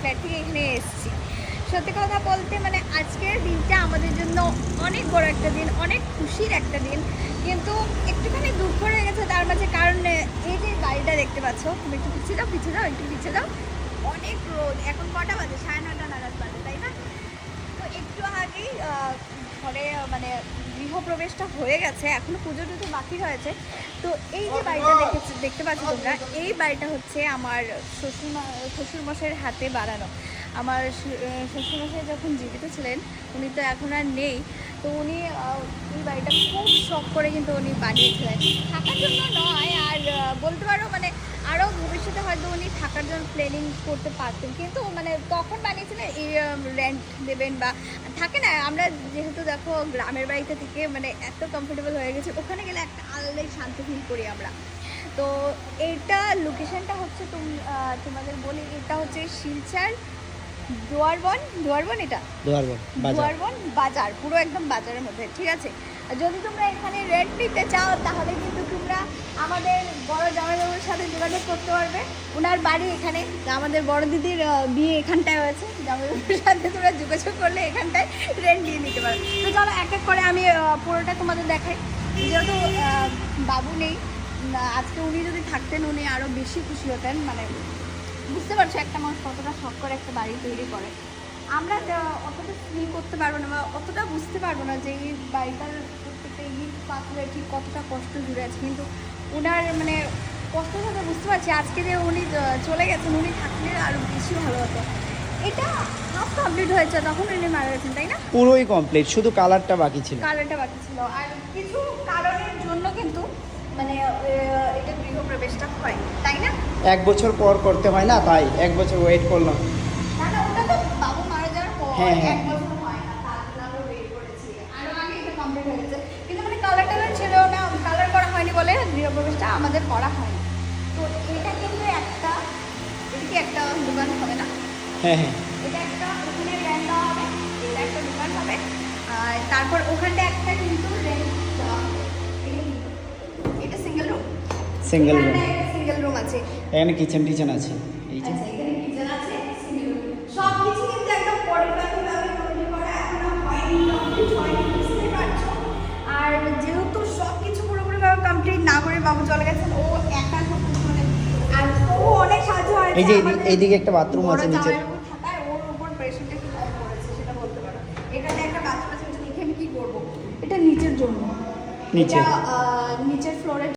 Flat থেকে এখানে এসেছি। সত্যি কথা বলতে মানে আজকের দিনটা আমাদের জন্য অনেক বড় একটা দিন, অনেক খুশির একটা দিন। কিন্তু একটুখানি দুঃখ রয়ে গেছে, তার মাঝে কারণ এই যে গাড়িটা দেখতে পাচ্ছ, তুমি একটু পিছিয়ে দাও পিছিয়ে দাও একটু পিছিয়ে দাও অনেক রোদ, এখন কটা বাজে? সাড়ে নটা নাগাদ বাজে, তাই না? তো একটু আগেই ঘরে মানে গৃহপ্রবেশটা হয়ে গেছে, এখনও পুজো টুজো বাকি রয়েছে। তো এই যে বাড়িটা দেখেছি, দেখতে পাচ্ছি তোমরা, এই বাড়িটা হচ্ছে আমার শ্বশুরমা, শ্বশুরমশাইয়ের হাতে বানানো। আমার শ্বশুরমশাই যখন জীবিত ছিলেন, উনি তো এখন আর নেই। তো উনি এই বাড়িটা খুব শখ করে কিন্তু উনি বানিয়েছিলেন। থাকার জন্য নয় আর আহ, বলতে পারো মানে আরও ভবিষ্যতে হয়তো উনি থাকার জন্য প্ল্যানিং করতে পারতেন। কিন্তু মানে তখন বানিয়েছিলেন এই রেন্ট দেবেন বা থাকে না আমরা যেহেতু দেখো গ্রামের বাড়িতে থেকে মানে এত কমফোর্টেবল হয়ে গেছে ওখানে গেলে একটা আলাদাই শান্তি ফিল করি আমরা। তো এটা লোকেশনটা হচ্ছে তুম- তোমাদের বলি এটা হচ্ছে শিলচার দোয়ারবন দোয়ারবন এটা? দোয়ারবন বাজার। দুয়ারবন বাজার পুরো একদম বাজারের মধ্যে ঠিক আছে? যদি তোমরা এখানে রেন্ট নিতে চাও, তাহলে কিন্তু তোমরা আমাদের বড় জামাইবাবুর সাথে যোগাযোগ করতে পারবে। ওনার বাড়ি এখানে। আমাদের বড় দিদির বিয়ে এখানটায় হয়েছে। জামাইবাবুর সাথে তোমরা যোগাযোগ করলে এখানটায় রেন্ট নিয়ে নিতে পারো তো চলো, এক এক করে আমি পুরোটা তোমাদের দেখাই। যেহেতু বাবু নেই আজকে উনি যদি থাকতেন, উনি আরও বেশি খুশি হতেন। মানে বুঝতে পারছ, একটা মানুষ কতটা শখ করে একটা বাড়ি তৈরি করে। আমরা অতটা ফিল করতে পারব না বা অতটা বুঝতে পারব না যে এই বাড়িটার প্রত্যেকটা ইট পাথরে ঠিক কতটা কষ্ট জুড়ে আছে। কিন্তু ওনার মানে কষ্ট থেকে বুঝতে পারছি। আজকে যে উনি চলে গেছেন উনি থাকলে আরও বেশি ভালো হতো। এটা হাফ কমপ্লিট হয়েছে তখন উনি মারা গেছেন তাই না? পুরোই কমপ্লিট শুধু কালারটা বাকি ছিল। কালারটা বাকি ছিল। আর কিছু কারণের জন্য কিন্তু মানে এটা গৃহপ্রবেশটা হয় তাই না? এক বছর পর করতে হয় না তাই। এক বছর ওয়েট করলাম না না ওটা তো বাবু মারা যাওয়ার পর হ্যাঁ, হ্যাঁ। হয় হয়ে মানে কালার টালার ছিল না কালার করা হয়নি বলে গৃহপ্রবেশটা আমাদের করা হয়নি। তো এটা কিন্তু একটা এটা কি একটা দোকান হবে না? হ্যাঁ হ্যাঁ। এটা একটা ওখানে রেন্ট দেওয়া হবে এটা একটা দোকান হবে। আর তারপর ওখানটা একটা কিন্তু রেন্ট দেওয়া হবে। এটা এটা single room single room single room আছে। এখানে কিচেন টিচেন আছে। বাবু চলে গেছেন ও একা মানে আর ও অনেক সাহায্য হয়েছে এই যে এইদিকে একটা বাথরুম আছে নিচে। এটা নিচের জন্য নিচে। নিচের ফ্লোরের